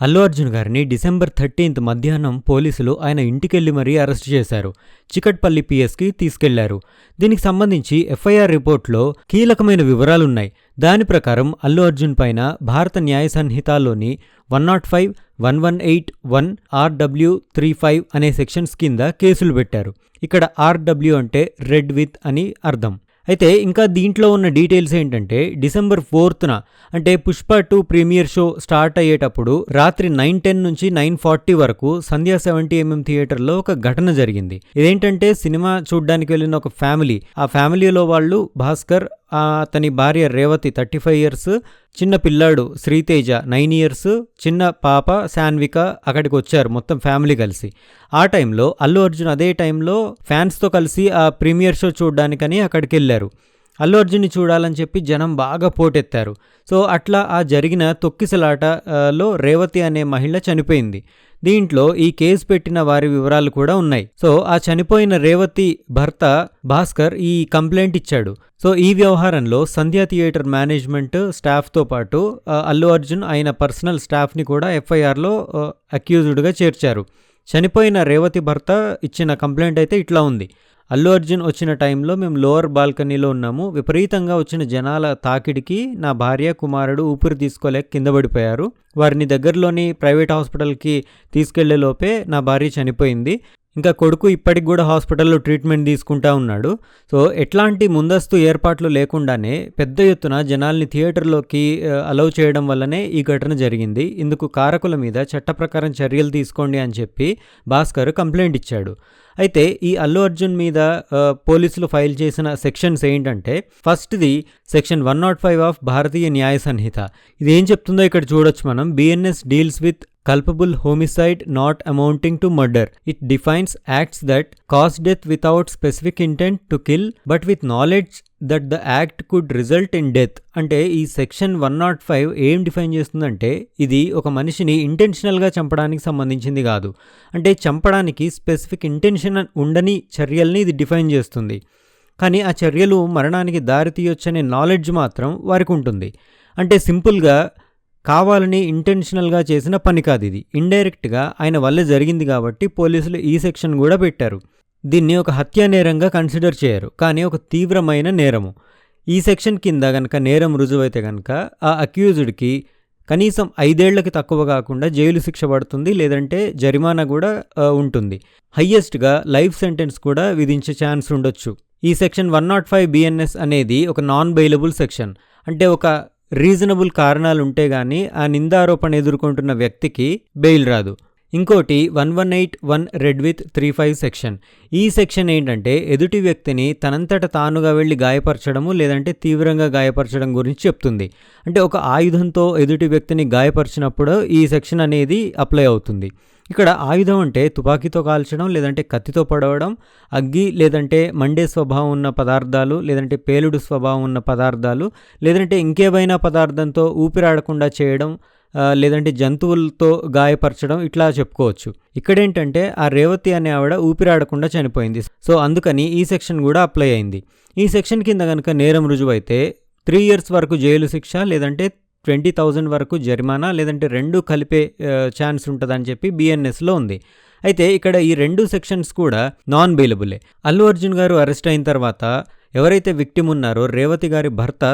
అల్లు అర్జున్ గారిని December thirteenth మధ్యాహ్నం పోలీసులు ఆయన ఇంటికెళ్ళి మరీ అరెస్ట్ చేశారు. చికట్పల్లి పిఎస్కి తీసుకెళ్ళారు. దీనికి సంబంధించి ఎఫ్ఐఆర్ రిపోర్ట్లో కీలకమైన వివరాలున్నాయి. దాని ప్రకారం అల్లు అర్జున్ పైన భారత న్యాయ సంహితాలోని one not five one one eight one RW three five అనే సెక్షన్స్ కింద కేసులు పెట్టారు. ఇక్కడ ఆర్డబ్ల్యూ అంటే రెడ్ విత్ అని అర్థం. అయితే ఇంకా దీంట్లో ఉన్న డీటెయిల్స్ ఏంటంటే డిసెంబర్ ఫోర్త్న అంటే Pushpa two premiere show start అయ్యేటప్పుడు రాత్రి నైన్ టెన్ నుంచి నైన్ ఫార్టీ వరకు సంధ్యా సెవెంటీ ఎంఎం థియేటర్లో ఒక ఘటన జరిగింది. ఇదేంటంటే సినిమా చూడ్డానికి వెళ్ళిన ఒక ఫ్యామిలీ ఆ ఫ్యామిలీలో వాళ్ళు భాస్కర్ అతని భార్య రేవతి థర్టీ ఫైవ్ ఇయర్స్ చిన్న పిల్లాడు శ్రీతేజ నైన్ ఇయర్స్ చిన్న పాప శాన్విక అక్కడికి వచ్చారు మొత్తం ఫ్యామిలీ కలిసి. ఆ టైంలో అల్లు అర్జున్ అదే టైంలో ఫ్యాన్స్తో కలిసి ఆ ప్రీమియర్ షో చూడడానికని అక్కడికి వెళ్ళారు. అల్లు అర్జున్ని చూడాలని చెప్పి జనం బాగా పోటెత్తారు. సో అట్లా ఆ జరిగిన తొక్కిసలాటలో రేవతి అనే మహిళ చనిపోయింది. దీంట్లో ఈ కేసు పెట్టిన వారి వివరాలు కూడా ఉన్నాయి. సో ఆ చనిపోయిన రేవతి భర్త భాస్కర్ ఈ కంప్లైంట్ ఇచ్చాడు. సో ఈ వ్యవహారంలో సంధ్యా థియేటర్ మేనేజ్మెంట్ స్టాఫ్తో పాటు అల్లు అర్జున్ ఆయన పర్సనల్ స్టాఫ్ని కూడా ఎఫ్ఐఆర్లో అక్యూజ్డ్గా చేర్చారు. చనిపోయిన రేవతి భర్త ఇచ్చిన కంప్లైంట్ అయితే ఇట్లా ఉంది. అల్లు అర్జున్ వచ్చిన టైంలో మేము లోవర్ బాల్కనీలో ఉన్నాము. విపరీతంగా వచ్చిన జనాల తాకిడికి నా భార్య కుమారుడు ఊపిరి తీసుకోలేక కింద పడిపోయారు. వారిని దగ్గరలోని ప్రైవేట్ హాస్పిటల్కి తీసుకెళ్ళే లోపే నా భార్య చనిపోయింది. ఇంకా కొడుకు ఇప్పటికి కూడా హాస్పిటల్లో ట్రీట్మెంట్ తీసుకుంటా ఉన్నాడు. సో ఎట్లాంటి ముందస్తు ఏర్పాట్లు లేకుండానే పెద్ద ఎత్తున జనాల్ని థియేటర్లోకి అలౌ చేయడం వల్లనే ఈ ఘటన జరిగింది. ఇందుకు కారకుల మీద చట్ట ప్రకారం చర్యలు తీసుకోండి అని చెప్పి భాస్కర్ కంప్లైంట్ ఇచ్చాడు. అయితే ఈ అల్లు అర్జున్ మీద పోలీసులు ఫైల్ చేసిన సెక్షన్స్ ఏంటంటే ఫస్ట్ది section one not five of Bharatiya Nyaya Sanhita. ఇది ఏం చెప్తుందో ఇక్కడ చూడొచ్చు మనం. BNS deals with culpable homicide not amounting to murder it defines acts that cause death without specific intent to kill but with knowledge that the act could result in death అంటే ఈ section one not five ఏం define చేస్తుందంటే ఇది ఒక మనిషిని ఇంటెన్షనల్గా చంపడానికి సంబంధించింది కాదు అంటే చంపడానికి స్పెసిఫిక్ ఇంటెన్షన్ ఉండని చర్యల్ని ఇది డిఫైన్ చేస్తుంది కానీ ఆ చర్యలు మరణానికి దారితీయొచ్చనే నాలెడ్జ్ మాత్రం వారికి ఉంటుంది అంటే సింపుల్గా కావాలని ఇంటెన్షనల్గా చేసిన పని కాదు ఇది. ఇండైరెక్ట్గా ఆయన వల్ల జరిగింది కాబట్టి పోలీసులు ఈ సెక్షన్ కూడా పెట్టారు. దీన్ని ఒక హత్యా నేరంగా కన్సిడర్ చేయరు. కానీ ఒక తీవ్రమైన నేరము. ఈ సెక్షన్ కింద గనక నేరం రుజువైతే గనక ఆ అక్యూజ్డ్కి కనీసం ఐదేళ్ళకి తక్కువ కాకుండా జైలు శిక్ష పడుతుంది లేదంటే జరిమానా కూడా ఉంటుంది. హయ్యెస్ట్గా లైఫ్ సెంటెన్స్ కూడా విధించే ఛాన్స్ ఉండొచ్చు. ఈ section one not five BNS అనేది ఒక నాన్ బెయిలబుల్ సెక్షన్ అంటే ఒక రీజనబుల్ కారణాలు ఉంటే గానీ ఆ నిందారోపణ ఎదుర్కొంటున్న వ్యక్తికి బెయిల్ రాదు. ఇంకోటి one one eight one read with three five section. ఈ సెక్షన్ ఏంటంటే ఎదుటి వ్యక్తిని తనంతట తానుగా వెళ్ళి గాయపరచడము లేదంటే తీవ్రంగా గాయపరచడం గురించి చెప్తుంది. అంటే ఒక ఆయుధంతో ఎదుటి వ్యక్తిని గాయపరిచినప్పుడు ఈ సెక్షన్ అనేది అప్లై అవుతుంది. ఇక్కడ ఆయుధం అంటే తుపాకీతో కాల్చడం లేదంటే కత్తితో పడవడం అగ్గి లేదంటే మండే స్వభావం ఉన్న పదార్థాలు లేదంటే పేలుడు స్వభావం ఉన్న పదార్థాలు లేదంటే ఇంకేవైనా పదార్థంతో ఊపిరాడకుండా చేయడం లేదంటే జంతువులతో గాయపరచడం ఇట్లా చెప్పుకోవచ్చు. ఇక్కడేంటంటే ఆ రేవతి అనే ఆవిడ ఊపిరాడకుండా చనిపోయింది. సో అందుకని ఈ సెక్షన్ కూడా అప్లై అయింది. ఈ సెక్షన్ కింద కనుక నేరం రుజువైతే త్రీ ఇయర్స్ వరకు జైలు శిక్ష లేదంటే ట్వంటీ థౌజండ్ వరకు జరిమానా లేదంటే రెండు కలిపే ఛాన్స్ ఉంటుందని చెప్పి బిఎన్ఎస్లో ఉంది. అయితే ఇక్కడ ఈ రెండు సెక్షన్స్ కూడా నాన్ బెయిలబులే అల్లు అర్జున్ గారు అరెస్ట్ అయిన తర్వాత ఎవరైతే విక్టిమ్ ఉన్నారో రేవతి గారి భర్త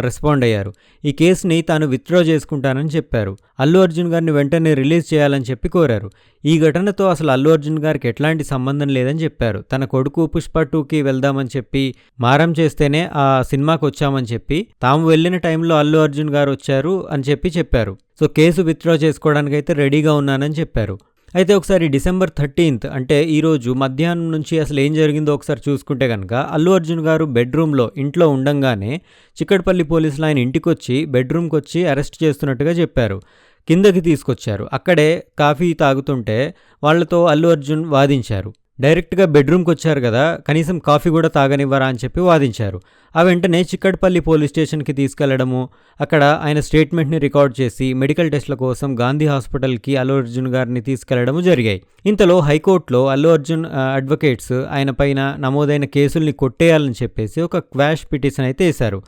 రెస్పాండ్ అయ్యారు. ఈ కేసుని తాను విత్డ్రా చేసుకుంటానని చెప్పారు. అల్లు అర్జున్ గారిని వెంటనే రిలీజ్ చేయాలని చెప్పి కోరారు. ఈ ఘటనతో అసలు అల్లు అర్జున్ గారికి ఎట్లాంటి సంబంధం లేదని చెప్పారు. తన కొడుకు పుష్ప టూకి వెళ్దామని చెప్పి మారం చేస్తేనే ఆ సినిమాకి వచ్చామని చెప్పి తాము వెళ్ళిన టైంలో అల్లు అర్జున్ గారు వచ్చారు అని చెప్పి చెప్పారు. సో కేసు విత్డ్రా చేసుకోవడానికి అయితే రెడీగా ఉన్నానని చెప్పారు. అయితే ఒకసారి డిసెంబర్ థర్టీన్త్ అంటే ఈరోజు మధ్యాహ్నం నుంచి అసలు ఏం జరిగిందో ఒకసారి చూసుకుంటే కనుక అల్లు అర్జున్ గారు బెడ్రూమ్లో ఇంట్లో ఉండంగానే చిక్కడపల్లి పోలీసులు ఆయన ఇంటికి వచ్చి బెడ్రూమ్కి వచ్చి అరెస్ట్ చేస్తున్నట్టుగా చెప్పారు. కిందకి తీసుకొచ్చారు. అక్కడే కాఫీ తాగుతుంటే వాళ్ళతో అల్లు అర్జున్ వాదించారు. డైరెక్ట్గా బెడ్రూమ్కి వచ్చారు కదా కనీసం కాఫీ కూడా తాగనివ్వరా అని చెప్పి వాదించారు. ఆ వెంటనే చిక్కడపల్లి పోలీస్ స్టేషన్కి తీసుకెళ్ళడము అక్కడ ఆయన స్టేట్మెంట్ని రికార్డ్ చేసి మెడికల్ టెస్ట్ల కోసం గాంధీ హాస్పిటల్కి అల్లు అర్జున్ గారిని తీసుకెళ్ళడము జరిగాయి. ఇంతలో హైకోర్టులో అల్లు అర్జున్ అడ్వకేట్స్ ఆయన పైన నమోదైన కేసుల్ని కొట్టేయాలని చెప్పేసి ఒక క్వాష్ పిటిషన్ అయితే వేశారు.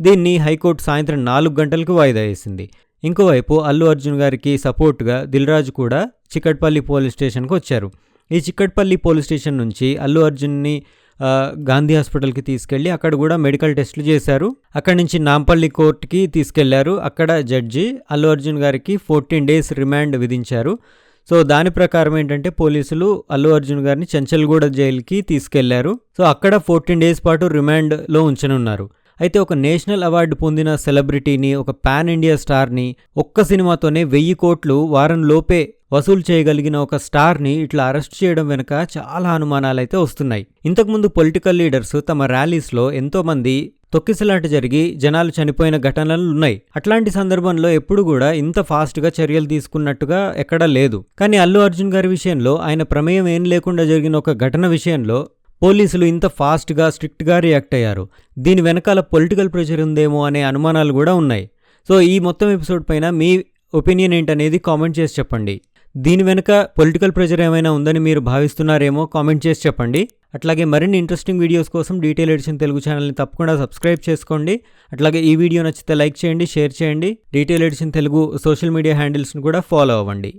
దీన్ని హైకోర్టు సాయంత్రం నాలుగు గంటలకు వాయిదా వేసింది. ఇంకోవైపు అల్లు అర్జున్ గారికి సపోర్ట్గా దిల్రాజు కూడా చిక్కట్పల్లి పోలీస్ స్టేషన్కి వచ్చారు ఈ చిక్కట్పల్లి పోలీస్ స్టేషన్ నుంచి అల్లు అర్జున్ని గాంధీ హాస్పిటల్కి తీసుకెళ్ళి అక్కడ కూడా మెడికల్ టెస్టులు చేశారు. అక్కడి నుంచి నాంపల్లి కోర్టుకి తీసుకెళ్ళారు. అక్కడ జడ్జి అల్లు అర్జున్ గారికి ఫోర్టీన్ డేస్ రిమాండ్ విధించారు. సో దాని ప్రకారం ఏంటంటే పోలీసులు అల్లు అర్జున్ గారిని చెంచల్గూడ జైలుకి తీసుకెళ్ళారు. సో అక్కడ ఫోర్టీన్ డేస్ పాటు రిమాండ్లో ఉంచనున్నారు. అయితే ఒక నేషనల్ అవార్డు పొందిన సెలబ్రిటీని ఒక పాన్ ఇండియా స్టార్ని ఒక్క సినిమాతోనే వెయ్యి కోట్లు వారం లోపే వసూలు చేయగలిగిన ఒక స్టార్ని ఇట్లా అరెస్ట్ చేయడం వెనుక చాలా అనుమానాలైతే వస్తున్నాయి. ఇంతకుముందు పొలిటికల్ లీడర్స్ తమ ర్యాలీస్లో ఎంతోమంది తొక్కిసలాట జరిగి జనాలు చనిపోయిన ఘటనలు ఉన్నాయి. అట్లాంటి సందర్భంలో ఎప్పుడు కూడా ఇంత ఫాస్ట్గా చర్యలు తీసుకున్నట్టుగా ఎక్కడా లేదు. కానీ అల్లు అర్జున్ గారి విషయంలో ఆయన ప్రమేయం ఏం లేకుండా జరిగిన ఒక ఘటన విషయంలో పోలీసులు ఇంత ఫాస్ట్గా స్ట్రిక్ట్గా రియాక్ట్ అయ్యారు. దీని వెనకాల పొలిటికల్ ప్రెషర్ ఉందేమో అనే అనుమానాలు కూడా ఉన్నాయి. సో ఈ మొత్తం ఎపిసోడ్ పైన మీ ఒపీనియన్ ఏంటనేది కామెంట్ చేసి చెప్పండి. దీని వెనుక పొలిటికల్ ప్రెషర్ ఏమైనా ఉందని మీరు భావిస్తున్నారేమో కామెంట్ చేసి చెప్పండి. అట్లాగే మరిన్ని ఇంట్రెస్టింగ్ వీడియోస్ కోసం డీటెయిల్ ఎడిషన్ తెలుగు ఛానల్ని తప్పకుండా సబ్స్క్రైబ్ చేసుకోండి. అట్లాగే ఈ వీడియో నచ్చితే లైక్ చేయండి షేర్ చేయండి. Detail edition Telugu social media హ్యాండిల్స్ని కూడా ఫాలో అవ్వండి.